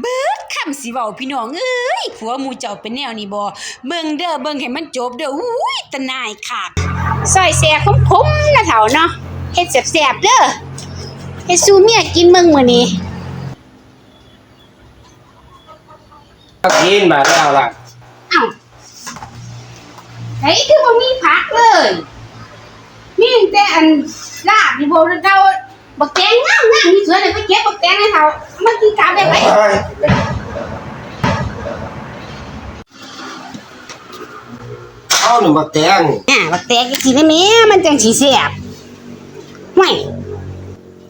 เบิดคำสิเว้าพี่น้องเอ้ยผัวหมู่เจ้าเป็นแนวนี้บ่เบิ่งเด้อเบิ่งให้มันจบเด้ออุ้ยตะนายคักซอยแซ่คมๆนะเฒ่าเนาะเฮ็ดแซ่บๆเด้อเฮ็ดสู่เมียกินมึงมื้อนี้กินมาแล้วล่ะเอ้าเฮ้ยคือบ่มีผักเลยมีแต่อันลาบนี่บ่เฒ่า บักแตงงามๆนี่สวยเลยไปเก็บบักแตงให้เฒ่ามากินกลับได้ไหมเอาหนึ่งบักแตงอ่าบักแตกสิได้แม่มันจังสิแซ่บห่วย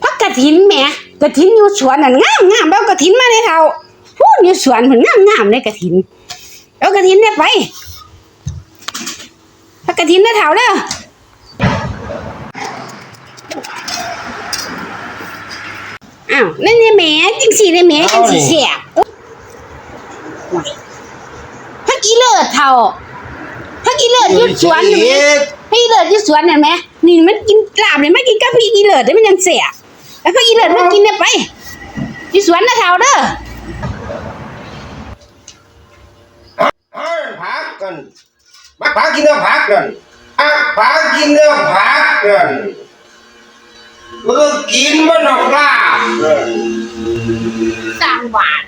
พักกระถินแหม่กระถินอยู่สวนนั่นงามงามๆเอากระถินมาเลยเท่าพูดอยู่สวนเพิ่นงามงามเลยกระถินเอากระถินได้ไปพักกระถินได้เท่าเด้อ อ้าวนั่นนี่แหม่จังสิได้แหม่จังสิแซ่บห่วยพักอีเลิศเท่าพักอีเลิศอยู่สวนนั่นแหมพี่เลิศที่สวนเห็นไหมนี่มันกินลาบเลยไม่กินกับพี่อีเลิศได้มันยังเสียแล้วพี่อีเลิศมันกินเนี่ยไปที่สวนนะเท่าเด้อเอาผักกันมาผักกินเนื้อผักกันผักผักกินเนื้อผักกันกูต้องกินมันออกลาบกันสร้างวาด